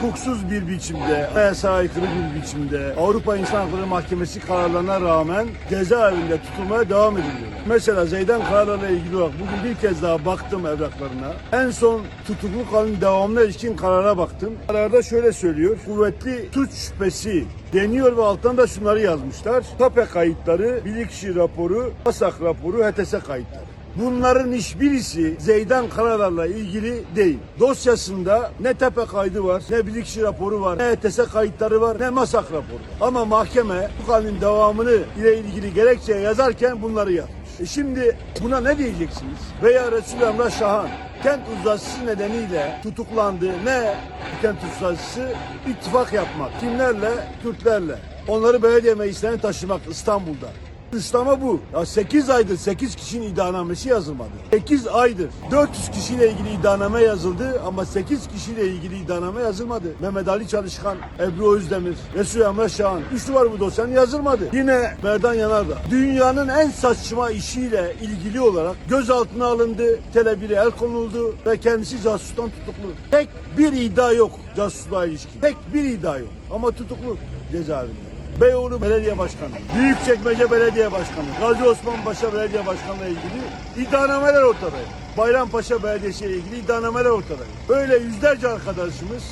hukuksuz bir biçimde, anayasaya aykırı bir biçimde Avrupa İnsan Hakları Mahkemesi kararlarına rağmen cezaevinde tutulmaya devam ediliyor. Mesela Zeydan kararlarıyla ilgili olarak bugün bir kez daha baktım evraklarına. En son tutukluk halinin devamına ilişkin karara baktım. Kararda şöyle söylüyor. Kuvvetli suç şüphesi deniyor ve alttan da şunları yazmışlar. TAPE kayıtları, bilirkişi raporu, ASAK raporu, HTS kayıtları. Bunların hiçbirisi Zeydan Karalar'la ilgili değil. Dosyasında ne tepe kaydı var, ne bilirkişi raporu var, ne ETS kayıtları var, ne masak raporu var. Ama mahkeme bu kanun devamını ile ilgili gerekçe yazarken bunları yapmış. E şimdi buna ne diyeceksiniz? Veya Resul Emrah Şahan kent uzlaşısı nedeniyle tutuklandı. Ne kent uzlaşısı? İttifak yapmak. Kimlerle? Kürtlerle. Onları belediye meclislerine taşımak İstanbul'da. İslam'a bu. Ya 8 aydır 8 kişinin iddianamesi yazılmadı. 8 aydır 400 kişiyle ilgili iddianame yazıldı ama 8 kişiyle ilgili iddianame yazılmadı. Mehmet Ali Çalışkan, Ebru Özdemir, Resul Emre Şahan. Üçlü var bu dosyanın yazılmadı. Yine Merdan Yanardağ. Dünyanın en saçma işiyle ilgili olarak gözaltına alındı, Tele1'e el konuldu ve kendisi casustan tutuklu. Tek bir iddia yok casusluğa ilişkin. Tek bir iddia yok ama tutuklu cezaevinde. Beyoğlu Belediye Başkanı, Büyükçekmece Belediye Başkanı, Gazi Osman Paşa Belediye Başkanı'na ilgili iddianameler ortada. Bayrampaşa Belediyesi ile ilgili iddianameler ortada. Böyle yüzlerce arkadaşımız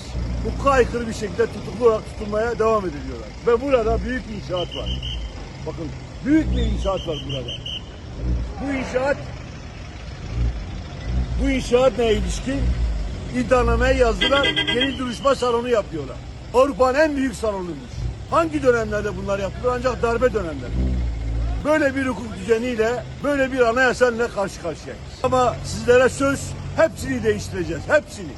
hukuka aykırı bir şekilde tutuklu olarak tutulmaya devam ediliyorlar. Ve burada büyük inşaat var. Bakın büyük bir inşaat var burada. Bu inşaat bu inşaat neye ilişkin? İddianameye yazdılar, yeni duruşma salonu yapıyorlar. Avrupa'nın en büyük salonuymuş. Hangi dönemlerde bunlar yapılır? Ancak darbe dönemleri. Böyle bir hukuk düzeniyle, böyle bir anayasayla karşı karşıyayız. Ama sizlere söz, hepsini değiştireceğiz, hepsini.